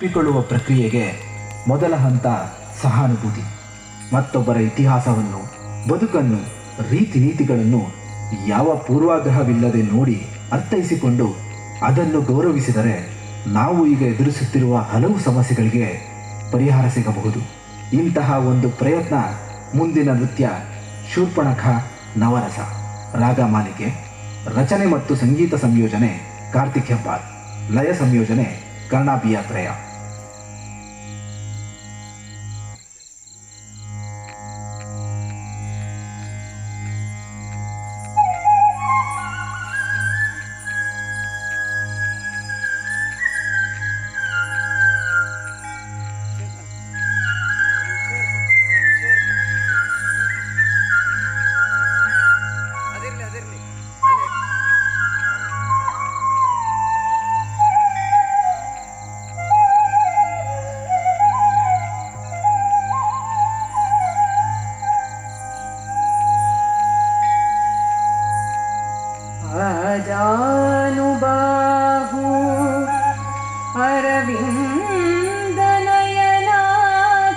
ಒಪ್ಪಿಕೊಳ್ಳುವ ಪ್ರಕ್ರಿಯೆಗೆ ಮೊದಲ ಹಂತ ಸಹಾನುಭೂತಿ. ಮತ್ತೊಬ್ಬರ ಇತಿಹಾಸವನ್ನು, ಬದುಕನ್ನು, ರೀತಿ ನೀತಿಗಳನ್ನು ಯಾವ ಪೂರ್ವಾಗ್ರಹವಿಲ್ಲದೆ ನೋಡಿ ಅರ್ಥೈಸಿಕೊಂಡು ಅದನ್ನು ಗೌರವಿಸಿದರೆ ನಾವು ಈಗ ಎದುರಿಸುತ್ತಿರುವ ಹಲವು ಸಮಸ್ಯೆಗಳಿಗೆ ಪರಿಹಾರ ಸಿಗಬಹುದು. ಇಂತಹ ಒಂದು ಪ್ರಯತ್ನ ಮುಂದಿನ ನೃತ್ಯ ಶೂರ್ಪಣಖ ನವರಸ, ರಾಗ ಮಾಲಿಕೆ, ರಚನೆ ಮತ್ತು ಸಂಗೀತ ಸಂಯೋಜನೆ ಕಾರ್ತಿಕ್ ಹೆಬ್ಬಾರ್, ಲಯ ಸಂಯೋಜನೆ, ಕರ್ಣಾಭಿಯಾತ್ರಯ.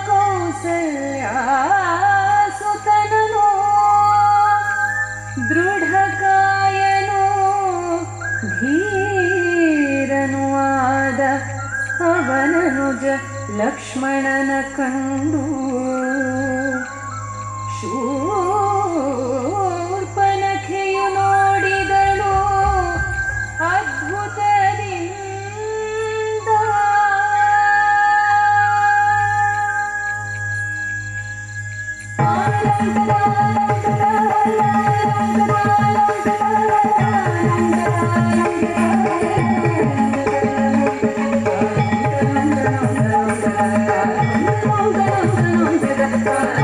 कोसया सुतननु दृढगायनो धीरनुवादननुज लक्ष्मणन कण्डु शू あ!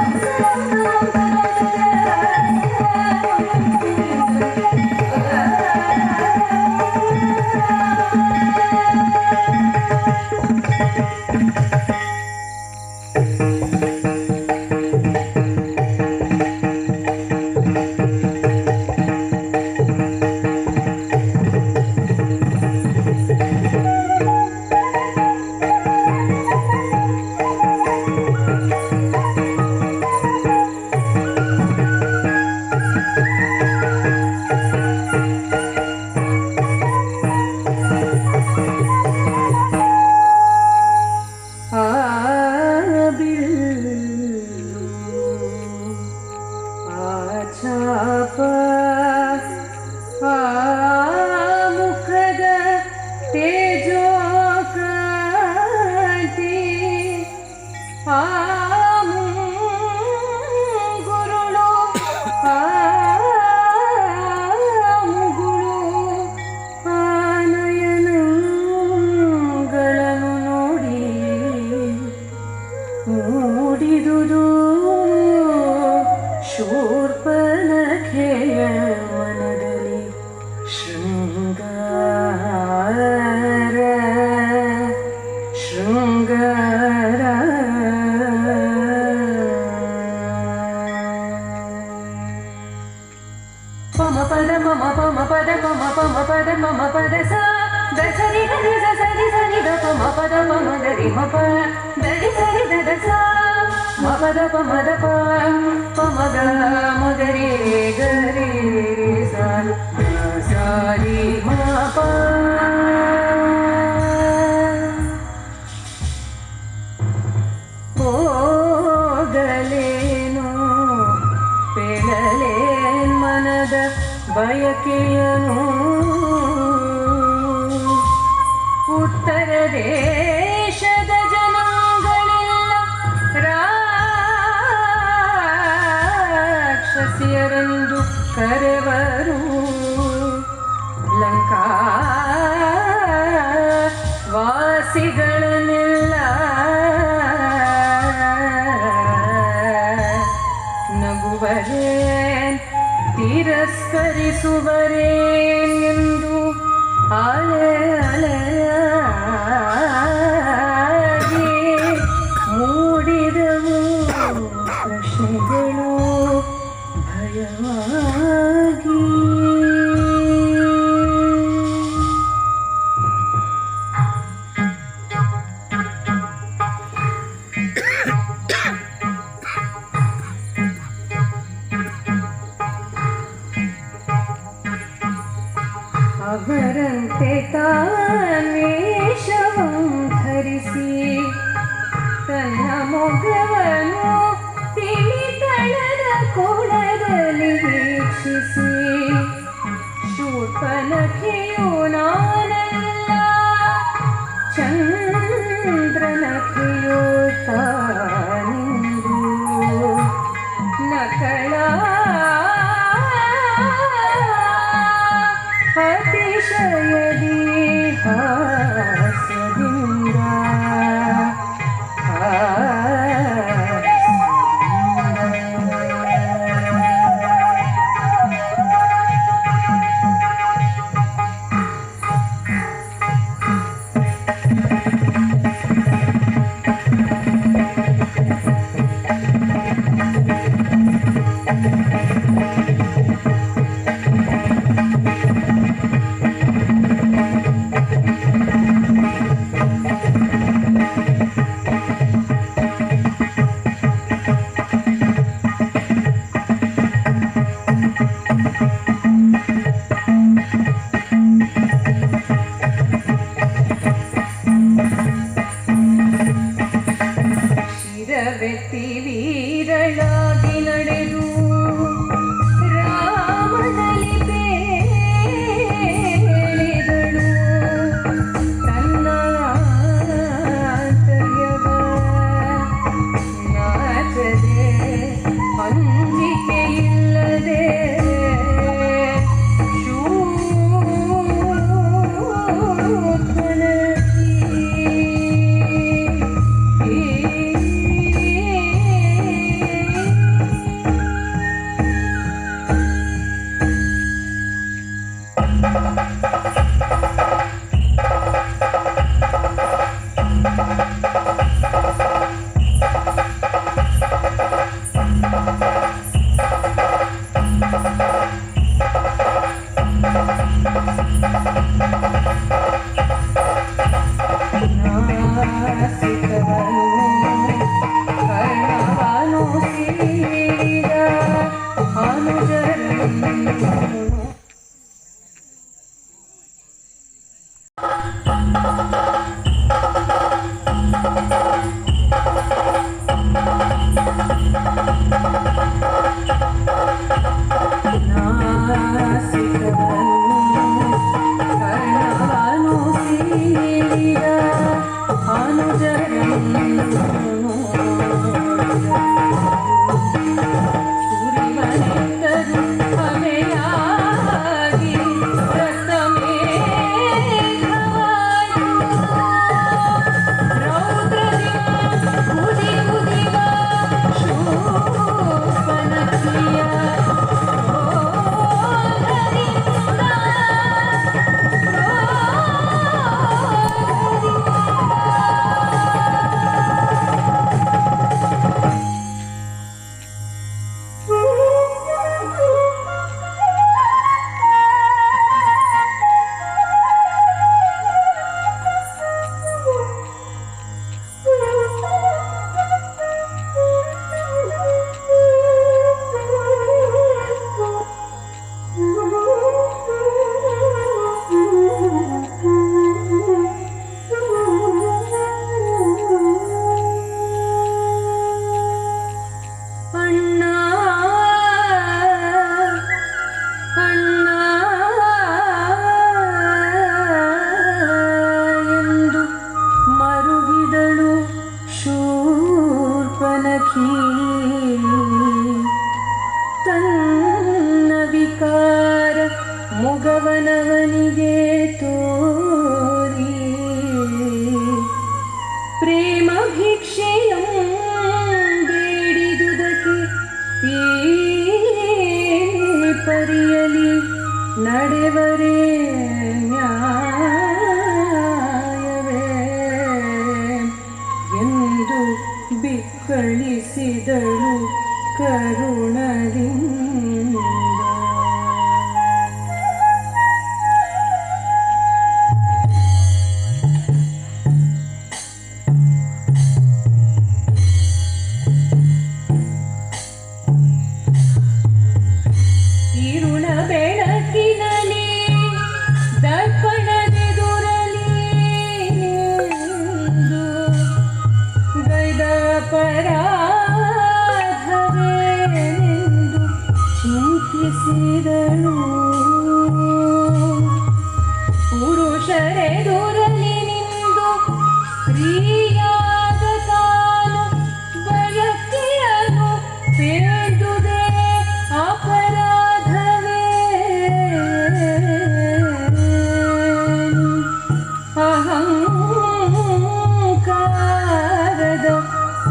ಮೂಡಿದುದು ಶೂರ್ಪನಖೆಯ ಮನದಲ್ಲಿ ಶೃಂಗಾರ ಶೃಂಗಾರ ಪಮ ಪದ ಪಮ ಪಮ ಪದ ಪಮ ಪಮ ಪದ ಪಮ ಪದ ಸ ದಸರಿ ಗರಿ ಸ ಸರಿ ಸರಿ ದ ಪಮ ಪದ ಪಮ ದರಿ ಮ ಪ ದರಿ ಸರಿ ದ ದ ಸ ಮ ಪಮದ ಪಮದ ಮಗರಿ ಗರಿ ಗರಿ ರಿ ಸ ಮ ಸಾರಿ ಮಾಪ ಹೋಗಲೇನು ಪೆಳಲೇನ್ ಮನದ ಬಯಕೆಯನು ಉತ್ತರ ರಾಕ್ಷಸಿಯರೆಂದು ಕರೆವರು ಲಂಕಾ ವಾಸಿಗಳನ್ನೆಲ್ಲ ನಗುವರೇನ್ ತಿರಸ್ಕರಿಸುವರೇನ್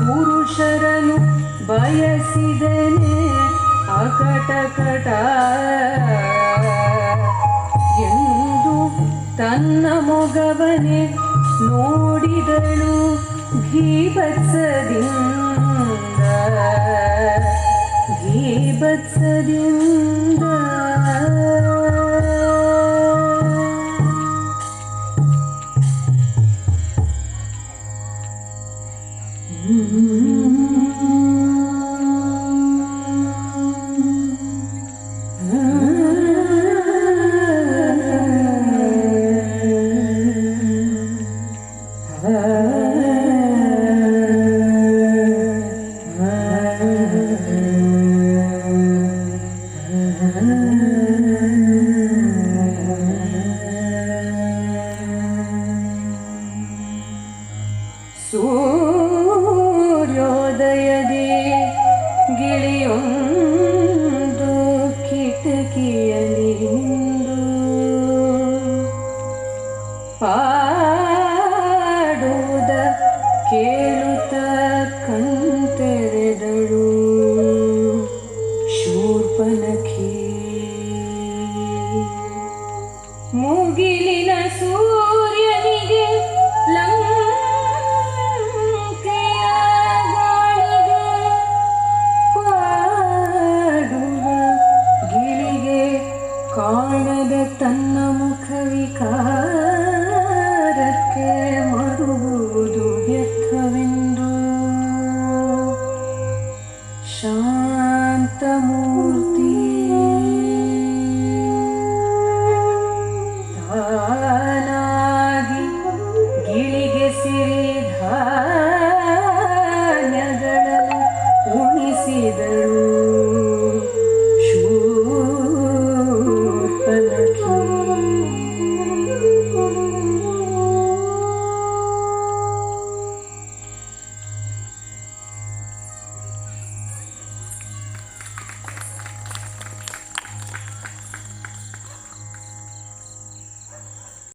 ಪುರುಷರನು ಬಯಸಿದನೆ ಅಕಟಕಟ. ಎಂದು ತನ್ನ ಮೊಗವನೆ ನೋಡಿದಳು ಭೀಭತ್ಸದಿಂದ ಭೀಭತ್ಸದಿಂದ ಕೇಳುತ್ತ ಕಂತೆರೆದಳು. ಶೂರ್ಪನಖಿ ಮುಗಿಲಿನ ಸೂರ್ಯನಿಗೆ ಲಂಕೆಯ ಗಾಳಿಗೆ ಪಾಡುವ ಗಿಳಿಗೆ ಕಾಣದ ತನ್ನ ಮುಖ